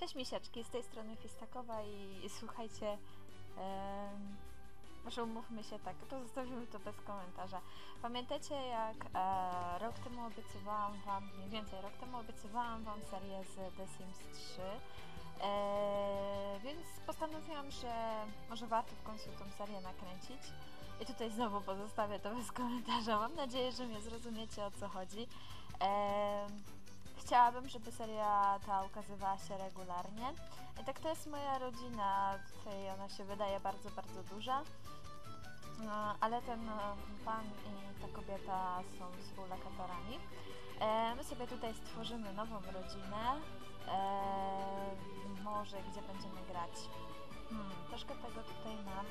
Cześć misiaczki, z tej strony Fistakowa i, i słuchajcie, może umówmy się tak, to zostawimy to bez komentarza. Pamiętacie jak e, rok temu obiecywałam wam, mniej więcej rok temu obiecywałam wam serię z The Sims 3, e, więc postanowiłam, że może warto w końcu tą serię nakręcić. I tutaj znowu pozostawię to bez komentarza. Mam nadzieję, że mnie zrozumiecie o co chodzi. Em, Chciałabym, żeby seria ta ukazywała się regularnie. I tak to jest moja rodzina, tutaj ona się wydaje bardzo, bardzo duża. No, ale ten e, pan i ta kobieta są współlokatorami. E, my sobie tutaj stworzymy nową rodzinę. E, może gdzie będziemy grać. Hmm, troszkę tego tutaj mam.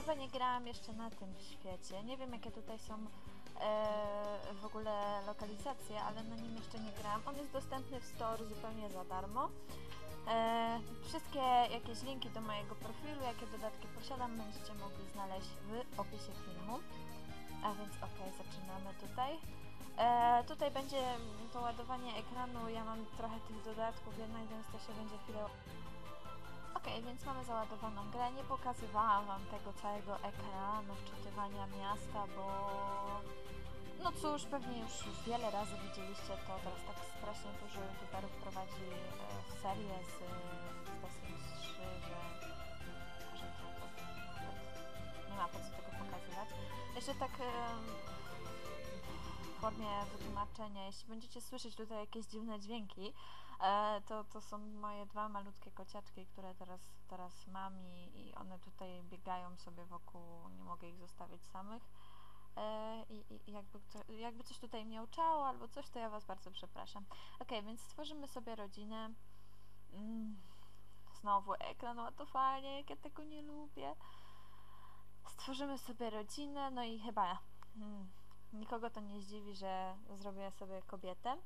Chyba nie grałam jeszcze na tym świecie. Nie wiem jakie tutaj są e, w ogóle lokalizację, ale na nim jeszcze nie grałam. On jest dostępny w store zupełnie za darmo. E, wszystkie jakieś linki do mojego profilu, jakie dodatki posiadam, będziecie mogli znaleźć w opisie filmu. A więc ok, zaczynamy tutaj. E, tutaj będzie to ładowanie ekranu, ja mam trochę tych dodatków jednak, więc to się będzie chwilę... Ok, więc mamy załadowaną grę. Nie pokazywałam Wam tego całego ekranu, wczytywania miasta, bo no cóż, pewnie już wiele razy widzieliście to, teraz tak strasznie dużo youtuberów prowadzi e, serię z, z The Sims 3, że może to, to nie ma po co tego pokazywać. Jeszcze tak w formie wytłumaczenia, jeśli będziecie słyszeć tutaj jakieś dziwne dźwięki, e, to, to są moje dwa malutkie kociaczki, które teraz, teraz mam i, i one tutaj biegają sobie wokół, nie mogę ich zostawić samych. E, i, i jakby, jakby coś tutaj miałczało albo coś, to ja Was bardzo przepraszam. Ok, więc stworzymy sobie rodzinę. Mm, znowu ekran ładowanie, jak ja tego nie lubię. Stworzymy sobie rodzinę, no i chyba mm, nikogo to nie zdziwi, że zrobię sobie kobietę.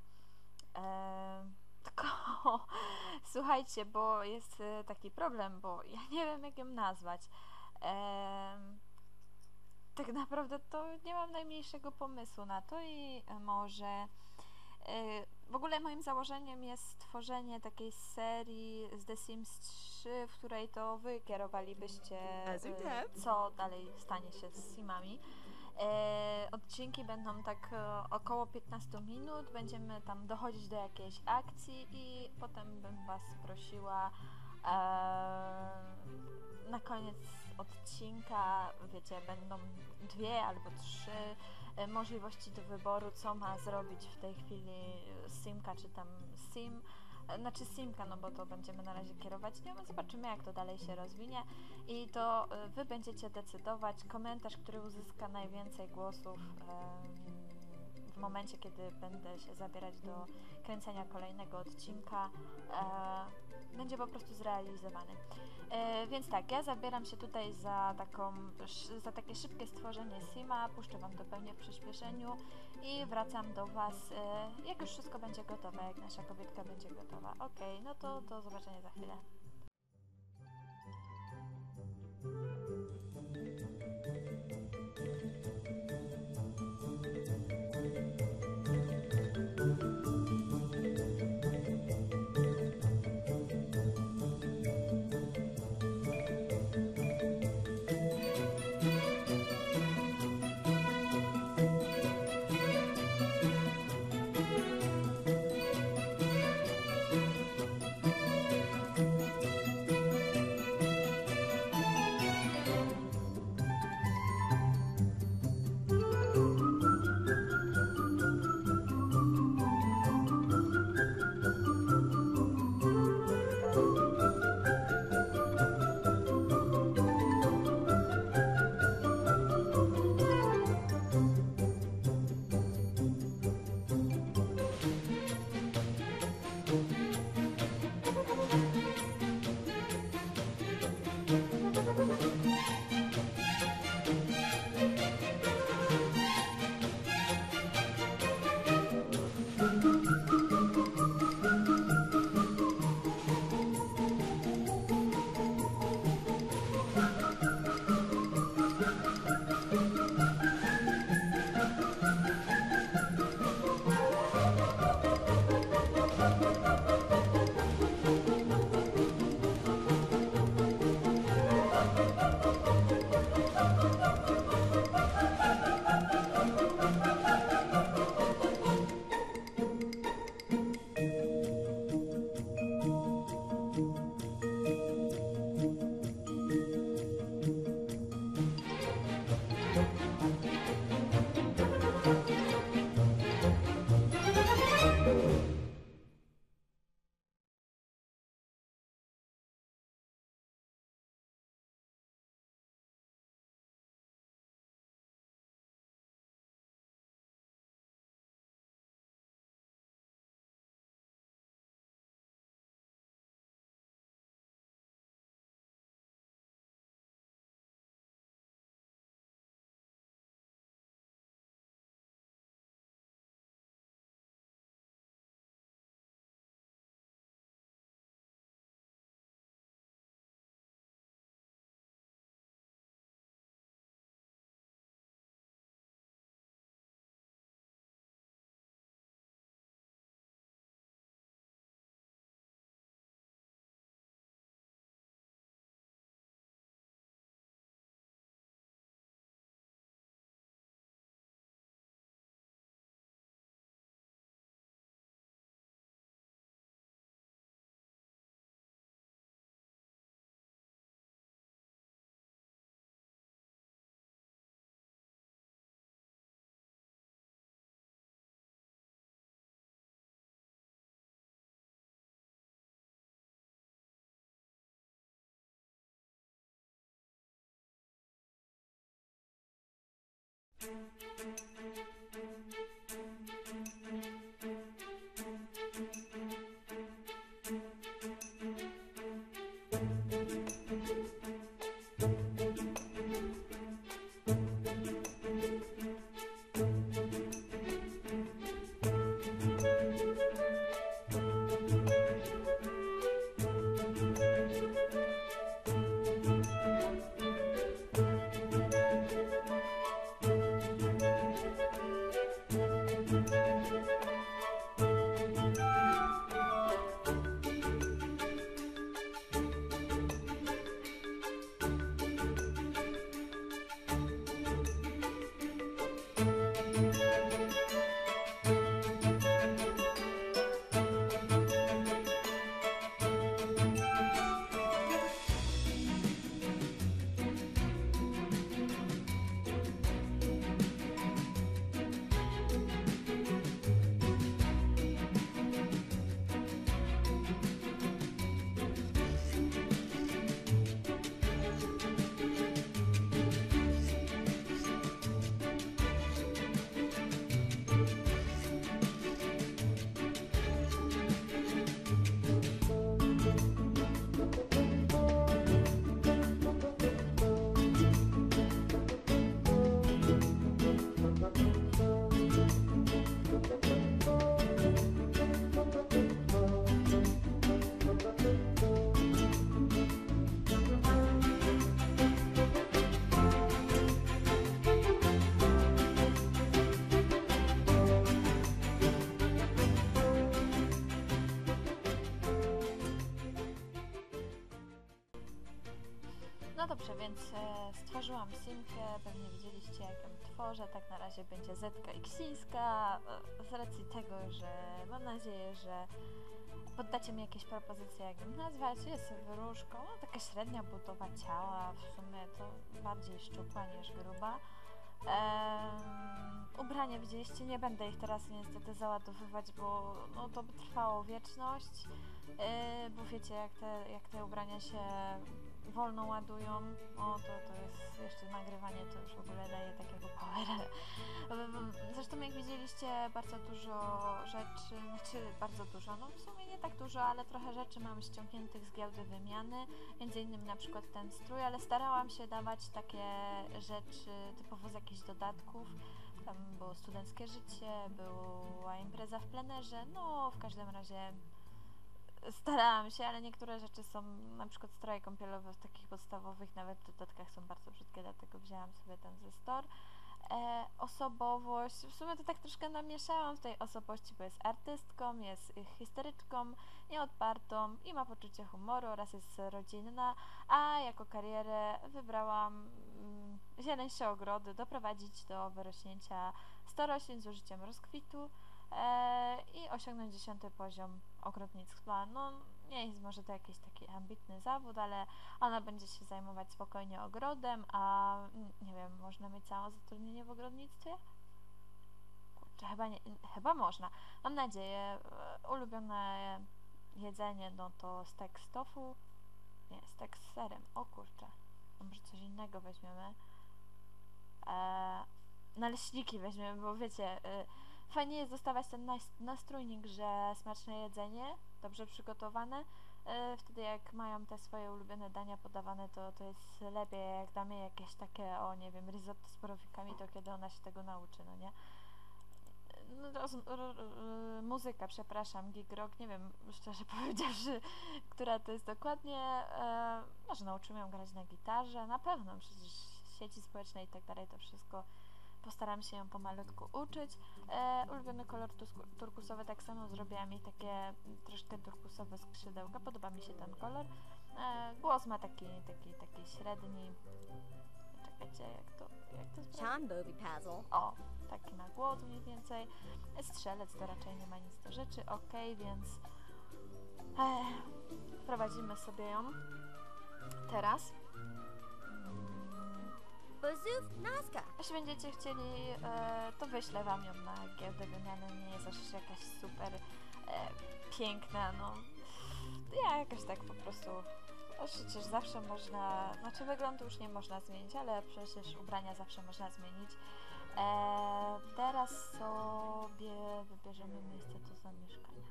E, tylko słuchajcie, bo jest e, taki problem, bo ja nie wiem jak ją nazwać. Em, tak naprawdę to nie mam najmniejszego pomysłu na to i e, może e, w ogóle moim założeniem jest stworzenie takiej serii z The Sims 3, w której to wy kierowalibyście e, co dalej stanie się z Simami. E, odcinki będą tak e, około 15 minut, będziemy tam dochodzić do jakiejś akcji i potem bym was prosiła e, na koniec odcinka, wiecie, będą dwie albo trzy możliwości do wyboru, co ma zrobić w tej chwili Simka czy tam Sim. Znaczy Simka, no bo to będziemy na razie kierować nią, zobaczymy jak to dalej się rozwinie i to e, wy będziecie decydować. Komentarz, który uzyska najwięcej głosów w momencie, kiedy będę się zabierać do kręcenia kolejnego odcinka, e, będzie po prostu zrealizowany. E, więc tak, ja zabieram się tutaj za, taką, za takie szybkie stworzenie Sima, puszczę Wam to pewnie w przyspieszeniu i wracam do Was, e, jak już wszystko będzie gotowe, jak nasza kobietka będzie gotowa. Okej, no to do zobaczenia za chwilę. Thank you. No dobrze, więc e, stworzyłam simkę, pewnie widzieliście jak ją tworzę, tak na razie będzie Zetka Iksińska, e, z racji tego, że mam nadzieję, że poddacie mi jakieś propozycje jak ją nazwać, jest wróżką, no, taka średnia budowa ciała, w sumie to bardziej szczupła niż gruba. Em, ubrania widzieliście, nie będę ich teraz niestety załadowywać, bo no, to by trwało wieczność, e, bo wiecie jak te, jak te ubrania się wolno ładują, o to, to jest jeszcze nagrywanie, to już w ogóle daje takiego powera. Zresztą jak widzieliście bardzo dużo rzeczy, znaczy bardzo dużo, no w sumie nie tak dużo, ale trochę rzeczy mam ściągniętych z giełdy wymiany, między innymi na przykład ten strój, ale starałam się dawać takie rzeczy typowo z jakichś dodatków, tam było studenckie życie, była impreza w plenerze, no w każdym razie starałam się, ale niektóre rzeczy są, na przykład stroje kąpielowe w takich podstawowych, nawet w dodatkach są bardzo brzydkie, dlatego wzięłam sobie ten ze store. E, osobowość, w sumie to tak troszkę namieszałam w tej osobowości, bo jest artystką, jest historyczką, nieodpartą i ma poczucie humoru oraz jest rodzinna, a jako karierę wybrałam mm, zieleńsze ogrody, doprowadzić do wyrośnięcia 100 roślin z użyciem rozkwitu, e, i osiągnąć dziesiąty poziom ogrodnictwa. No nie jest może to jakiś taki ambitny zawód, ale ona będzie się zajmować spokojnie ogrodem, a mm, nie wiem, można mieć całe zatrudnienie w ogrodnictwie? Kurczę, chyba, nie, chyba można. Mam nadzieję. E, ulubione jedzenie, no to stek z tofu. Nie, stek z serem. O kurczę. Może coś innego weźmiemy. Eee, naleśniki weźmiemy, bo wiecie... Y, Fajnie jest dostawać ten nastrójnik, że smaczne jedzenie, dobrze przygotowane. E, wtedy jak mają te swoje ulubione dania podawane, to, to jest lepiej. Jak damy jakieś takie, o nie wiem, risotto z porowikami, to kiedy ona się tego nauczy, no nie? No, roz, muzyka, przepraszam, gig rock, nie wiem, szczerze powiedziawszy, która to jest dokładnie. E, może nauczymy ją grać na gitarze, na pewno, przecież sieci społeczne i tak dalej, to wszystko postaram się ją pomalutku uczyć. E, ulubiony kolor turkusowy, tak samo zrobiłam jej takie troszkę turkusowe skrzydełka, podoba mi się ten kolor. E, głos ma taki, taki, taki średni. Czekajcie, jak to, jak to Puzzle. O, taki na głos mniej więcej. Strzelec to raczej nie ma nic do rzeczy, ok, więc e, wprowadzimy sobie ją teraz. Bazoof Nazca. Jeśli będziecie chcieli, e, to wyślę wam ją na giełdę wymiany. Nie jest aż jakaś super e, piękna, no. Ja jakoś tak po prostu To przecież zawsze można, znaczy wyglądu już nie można zmienić, ale przecież ubrania zawsze można zmienić. E, teraz sobie wybierzemy miejsce do zamieszkania.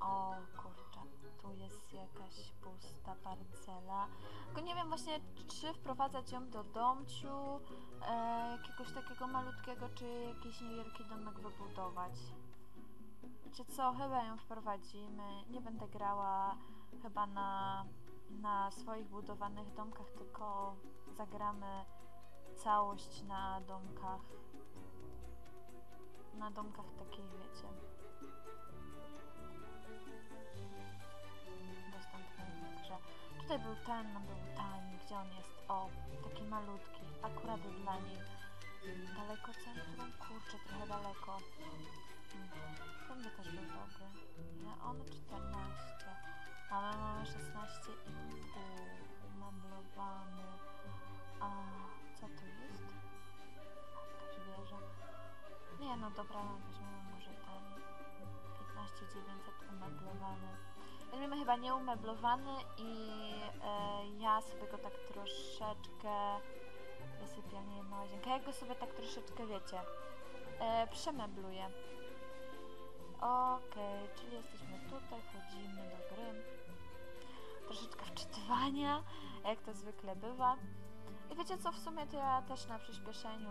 O kurczę, tu jest jakaś pusta parcela. Tylko nie wiem właśnie, czy wprowadzać ją do domciu, e, jakiegoś takiego malutkiego, czy jakiś niewielki domek wybudować. Wiecie co, chyba ją wprowadzimy. Nie będę grała chyba na, na swoich budowanych domkach, tylko zagramy całość na domkach. Na domkach takich, wiecie. Tutaj był ten, no był tani. Gdzie on jest? O, taki malutki. Akurat dla niej. Daleko centrum? Kurczę, trochę daleko. By też był dobry. Ile on? 14. A my mamy 16 i pół. Umeblowany. A co to jest? Jakaś wieża. Nie no dobra, Chyba nieumeblowany i e, ja sobie go tak troszeczkę wysypialnię jedna łazienka. Ja go sobie tak troszeczkę wiecie e, przemebluję. Okej, czyli jesteśmy tutaj, wchodzimy do gry. Troszeczkę wczytywania, jak to zwykle bywa. I wiecie co, w sumie to ja też na przyspieszeniu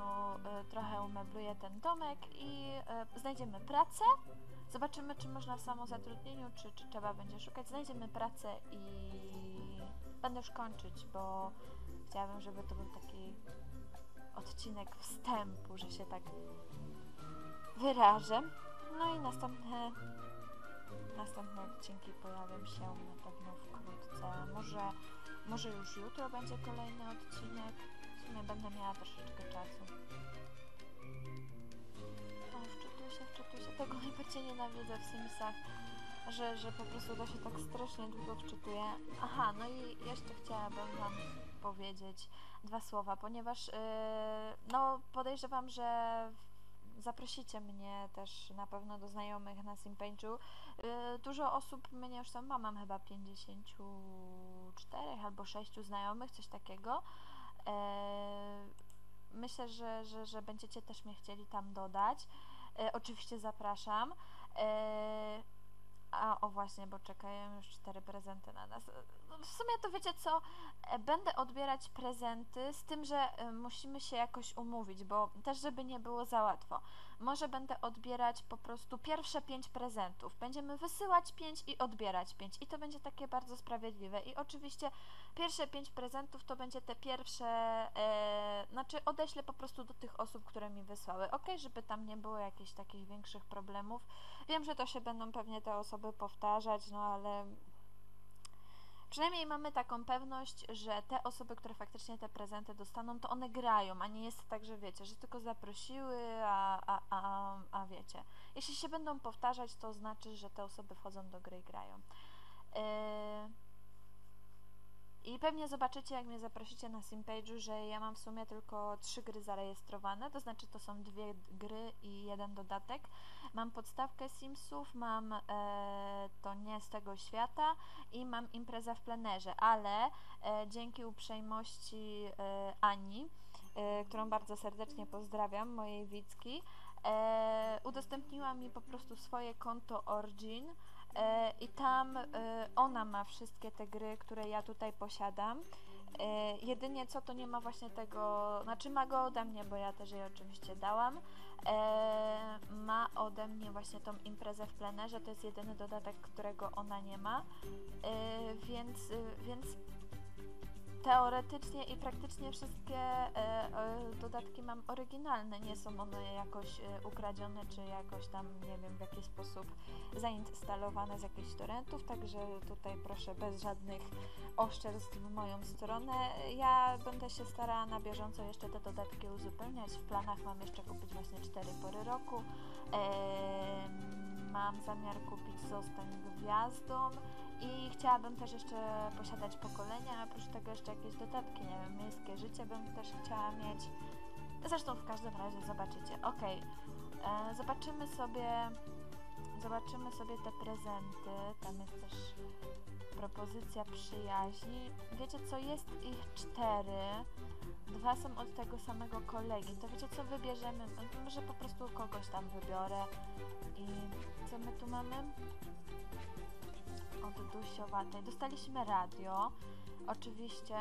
y, trochę umebluję ten domek i y, znajdziemy pracę. Zobaczymy, czy można w samozatrudnieniu, czy, czy trzeba będzie szukać. Znajdziemy pracę i będę już kończyć, bo chciałabym, żeby to był taki odcinek wstępu, że się tak wyrażę. No i następne, następne odcinki pojawią się na pewno wkrótce. Może, może już jutro będzie kolejny odcinek. W sumie będę miała troszeczkę czasu. Tego najbardziej nienawidzę w Simsach, że, że po prostu to się tak strasznie długo wczytuje. Aha, no i jeszcze chciałabym Wam powiedzieć dwa słowa, ponieważ yy, no podejrzewam, że zaprosicie mnie też na pewno do znajomych na Simpage'u. Yy, dużo osób, mnie już tam mam, mam chyba 54 albo 6 znajomych, coś takiego. Yy, myślę, że, że, że będziecie też mnie chcieli tam dodać. Yy, oczywiście zapraszam. A o właśnie, bo czekają już cztery prezenty na nas. No, w sumie to wiecie co, e, będę odbierać prezenty z tym, że e, musimy się jakoś umówić, bo też żeby nie było za łatwo. Może będę odbierać po prostu pierwsze pięć prezentów. Będziemy wysyłać pięć i odbierać pięć. I to będzie takie bardzo sprawiedliwe. I oczywiście pierwsze pięć prezentów to będzie te pierwsze, e, znaczy odeślę po prostu do tych osób, które mi wysłały. Ok, żeby tam nie było jakichś takich większych problemów. Wiem, że to się będą pewnie te osoby powtarzać, no ale przynajmniej mamy taką pewność, że te osoby, które faktycznie te prezenty dostaną, to one grają, a nie jest tak, że wiecie, że tylko zaprosiły, a, a, a, a wiecie. Jeśli się będą powtarzać, to znaczy, że te osoby wchodzą do gry i grają. Yy... I pewnie zobaczycie, jak mnie zaprosicie na Simpage'u, że ja mam w sumie tylko trzy gry zarejestrowane, to znaczy to są dwie gry i jeden dodatek. Mam podstawkę Simsów, mam e, to nie z tego świata i mam imprezę w plenerze, ale e, dzięki uprzejmości e, Ani, e, którą bardzo serdecznie pozdrawiam, mojej Wicki, e, udostępniła mi po prostu swoje konto Origin, i tam e, ona ma wszystkie te gry, które ja tutaj posiadam. E, jedynie co to nie ma właśnie tego, znaczy ma go ode mnie, bo ja też jej oczywiście dałam. ma ode mnie właśnie tą imprezę w plenerze, to jest jedyny dodatek, którego ona nie ma. więc, więc teoretycznie i praktycznie wszystkie e, e, dodatki mam oryginalne, nie są one jakoś e, ukradzione, czy jakoś tam, nie wiem, w jakiś sposób zainstalowane z jakichś torrentów, także tutaj proszę bez żadnych oszczerstw w moją stronę. Ja będę się starała na bieżąco jeszcze te dodatki uzupełniać. W planach mam jeszcze kupić właśnie cztery pory roku. mam zamiar kupić Zostań Gwiazdą i chciałabym też jeszcze posiadać pokolenia, a oprócz tego jeszcze jakieś dodatki, nie wiem, miejskie życie bym też chciała mieć. Zresztą w każdym razie zobaczycie. Ok, e, zobaczymy sobie zobaczymy sobie te prezenty. Tam jest też propozycja przyjaźni. Wiecie co, jest ich cztery. Dwa są od tego samego kolegi. To wiecie co, wybierzemy? No, Może po prostu kogoś tam wybiorę. I co my tu mamy? Od Dusiowatej. Dostaliśmy radio. Oczywiście.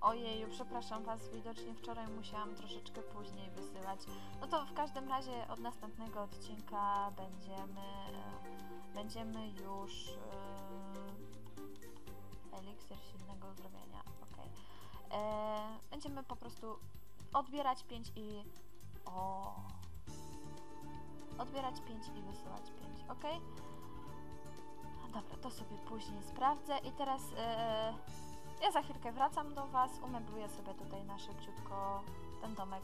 Ojeju, przepraszam Was, widocznie wczoraj musiałam troszeczkę później wysyłać. No to w każdym razie od następnego odcinka będziemy, e, będziemy już e, eliksir silnego uzdrowienia, okej. E, Będziemy po prostu odbierać 5 i o odbierać 5 i wysyłać 5, ok? Dobra, to sobie później sprawdzę i teraz e, ja za chwilkę wracam do Was, umebluję sobie tutaj na szybciutko ten domek.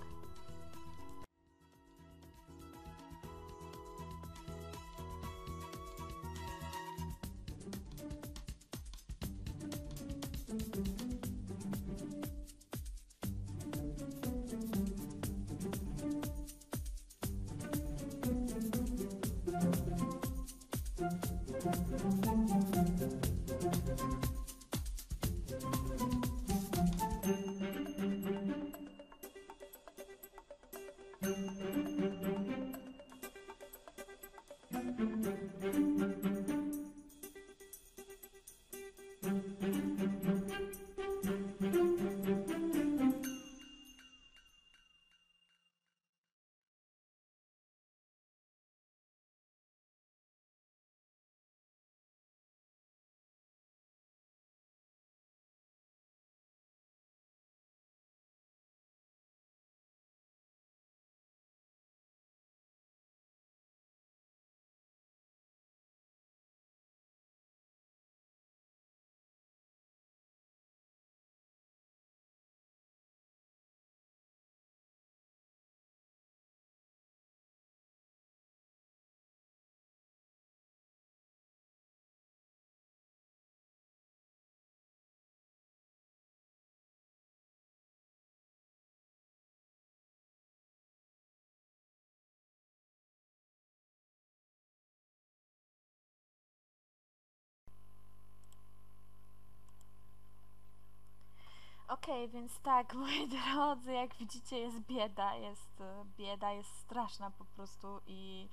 Okej, więc tak, moi drodzy, jak widzicie jest bieda, jest e, bieda, jest straszna po prostu i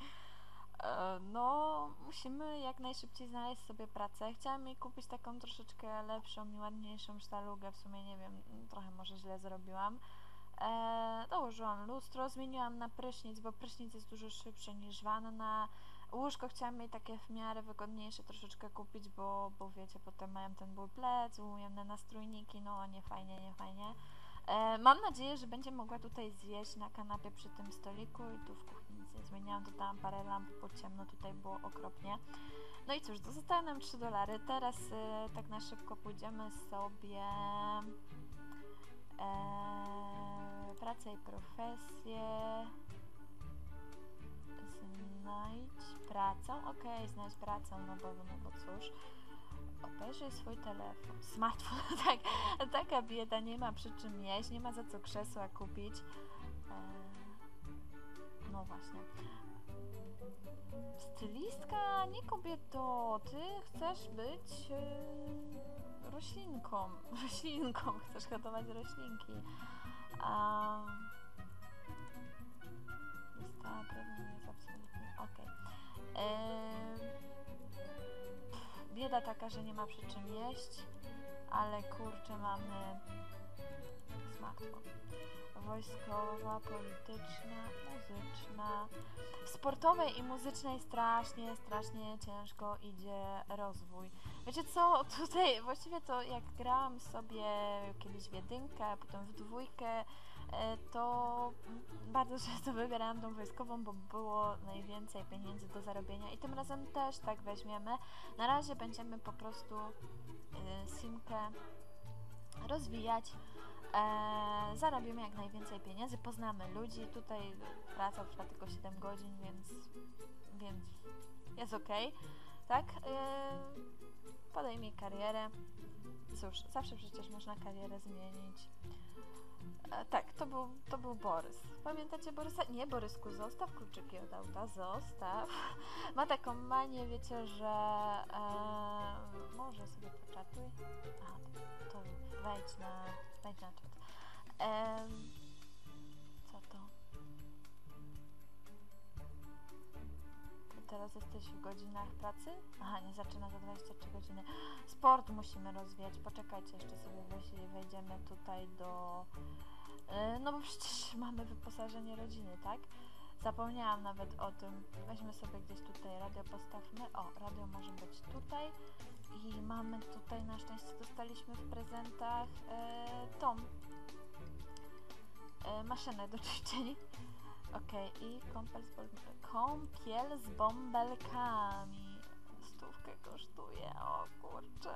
e, no musimy jak najszybciej znaleźć sobie pracę. Chciałam jej kupić taką troszeczkę lepszą i ładniejszą sztalugę, w sumie nie wiem, trochę może źle zrobiłam. E, dołożyłam lustro, zmieniłam na prysznic, bo prysznic jest dużo szybszy niż wanna. Łóżko chciałam jej takie w miarę wygodniejsze troszeczkę kupić, bo, bo wiecie, potem mają ten ból plec, ujemne nastrójniki, no nie fajnie, nie fajnie. E, mam nadzieję, że będzie mogła tutaj zjeść na kanapie przy tym stoliku i tu w kuchni nic nie zmieniałam, dodałam parę lamp, bo ciemno tutaj było okropnie. No i cóż, zostały nam 3 dolary. Teraz e, tak na szybko pójdziemy sobie e, pracę i profesję. Znajdź pracę. Okej, znajdź pracę, no bo, no bo cóż. Obejrzyj swój telefon. Smartfon, tak. Taka bieda, nie ma przy czym jeść, nie ma za co krzesła kupić. E, no właśnie. Stylistka, nie kobieto, ty chcesz być e, roślinką. Roślinką, chcesz hodować roślinki. A, Bieda taka, że nie ma przy czym jeść, ale kurczę mamy smartfon. Wojskowa, polityczna, muzyczna. W sportowej i muzycznej strasznie, strasznie ciężko idzie rozwój. Wiecie co, tutaj właściwie to jak grałam sobie kiedyś w jedynkę, potem w dwójkę, to bardzo często wybierałam tą wojskową, bo było najwięcej pieniędzy do zarobienia i tym razem też tak weźmiemy. Na razie będziemy po prostu e, simkę rozwijać. E, zarobimy jak najwięcej pieniędzy, poznamy ludzi. Tutaj praca trwa tylko 7 godzin, więc, więc jest ok. Tak? E, podejmij karierę. Cóż, zawsze przecież można karierę zmienić. E, tak, to był, to był Borys. Pamiętacie Borysa? Nie, Borysku, zostaw kluczyki od auta, zostaw. Ma taką manię, wiecie, że e, może sobie poczatuj. Aha, to wejdź na, wejdź na czat. Em, co to? Teraz jesteś w godzinach pracy? Aha, nie zaczyna za 23 godziny. Sport musimy rozwijać. Poczekajcie, jeszcze sobie wejdziemy tutaj do... E, No bo przecież mamy wyposażenie rodziny, tak? Zapomniałam nawet o tym. Weźmy sobie gdzieś tutaj radio postawmy. O, radio może być tutaj. I mamy tutaj, na szczęście dostaliśmy w prezentach e, tą e, maszynę do czyszczenia. Okej, i kąpiel z, kąpiel z bąbelkami. Stówkę kosztuje, o kurczę.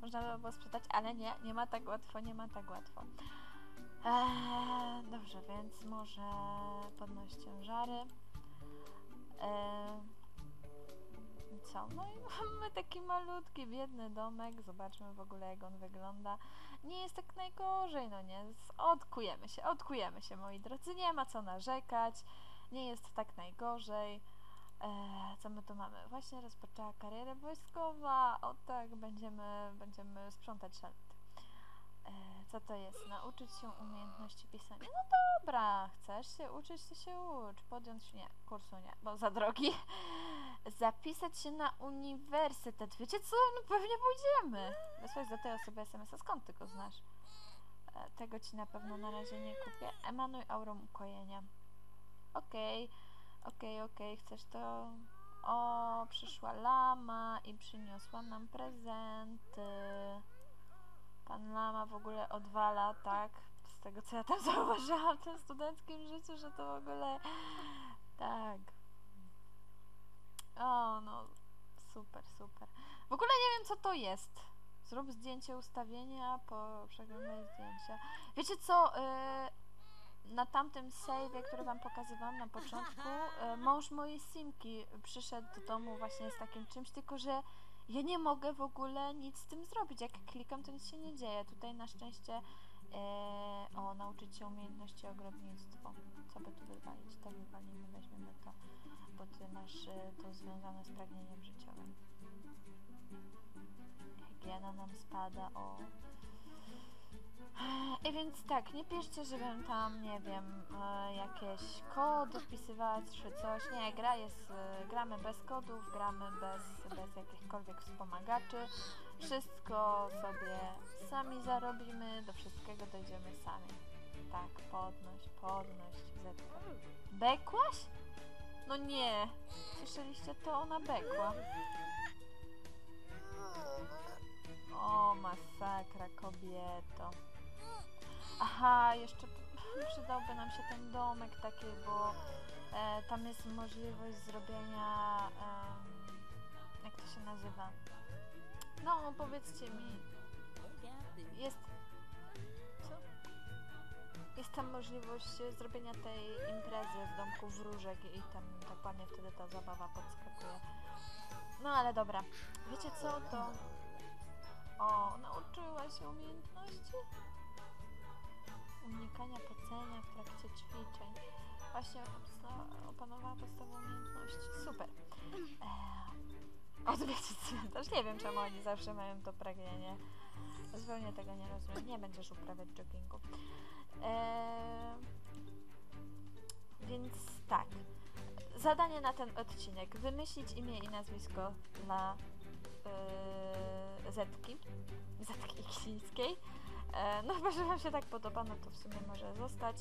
Można by było sprzedać, ale nie, nie ma tak łatwo, nie ma tak łatwo. Eee, dobrze, więc może podnoś ciężary. Eee, co? No i mamy taki malutki, biedny domek. Zobaczmy w ogóle, jak on wygląda. Nie jest tak najgorzej, no nie? Odkujemy się, odkujemy się, moi drodzy. Nie ma co narzekać. Nie jest tak najgorzej. Eee, co my tu mamy? Właśnie rozpoczęła karierę wojskowa. O tak, będziemy, będziemy sprzątać szalety. Eee, co to jest? Nauczyć się umiejętności pisania. No dobra, chcesz się uczyć, to się ucz. Podjąć nie, kursu nie, bo za drogi. Zapisać się na uniwersytet. Wiecie co? No pewnie pójdziemy. Wysłać do tej osoby SMS-a. Skąd ty go znasz? E, tego ci na pewno na razie nie kupię. Emanuj aurą ukojenia. Okej, okej, okej. Chcesz to? O, przyszła lama i przyniosła nam prezenty. Pan lama w ogóle odwala, tak? Z tego co ja tam zauważyłam w tym studenckim życiu, że to w ogóle tak. O, no super, super. W ogóle nie wiem co to jest. Zrób zdjęcie ustawienia, po przeglądaj zdjęcia. Wiecie co? y, na tamtym save'ie, który wam pokazywałam na początku, y, mąż mojej Simki przyszedł do domu właśnie z takim czymś, tylko że ja nie mogę w ogóle nic z tym zrobić. Jak klikam, to nic się nie dzieje. Tutaj na szczęście e, o, nauczyć się umiejętności ogrodnictwo. Co by tu wywalić? To wywalimy, weźmiemy to, bo ty masz e, to związane z pragnieniem życiowym. Higiena nam spada, o. I więc tak, nie piszcie, żebym tam, nie wiem, e, jakieś kody wpisywała czy coś. Nie, gra jest, e, gramy bez kodów, gramy bez, bez jakichkolwiek wspomagaczy. Wszystko sobie sami zarobimy, do wszystkiego dojdziemy sami. Tak, podnoś, podnoś, zetka. Bekłaś? No nie, słyszeliście to? Ona bekła. O, masakra, kobieto. Aha, jeszcze przydałby nam się ten domek taki, bo e, tam jest możliwość zrobienia, em, jak to się nazywa? No, powiedzcie mi, jest, co? Jest tam możliwość e, zrobienia tej imprezy w domku wróżek i tam dokładnie wtedy ta zabawa podskakuje. No ale dobra, wiecie co, to... O, nauczyła się umiejętności? Unikania pocenia w trakcie ćwiczeń. Właśnie opanowała podstawową umiejętności. Super. Eee, odwiedzić cmentarz. Nie wiem, czemu oni zawsze mają to pragnienie. Zupełnie tego nie rozumiem. Nie będziesz uprawiać joggingu. Eee, więc tak. Zadanie na ten odcinek. Wymyślić imię i nazwisko dla yy, Zetki. Zetki Ksińskiej. E, no chyba, że Wam się tak podoba, no to w sumie może zostać.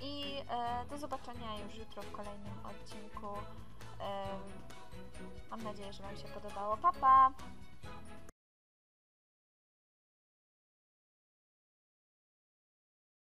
I e, do zobaczenia już jutro w kolejnym odcinku. E, mam nadzieję, że Wam się podobało. Pa, pa!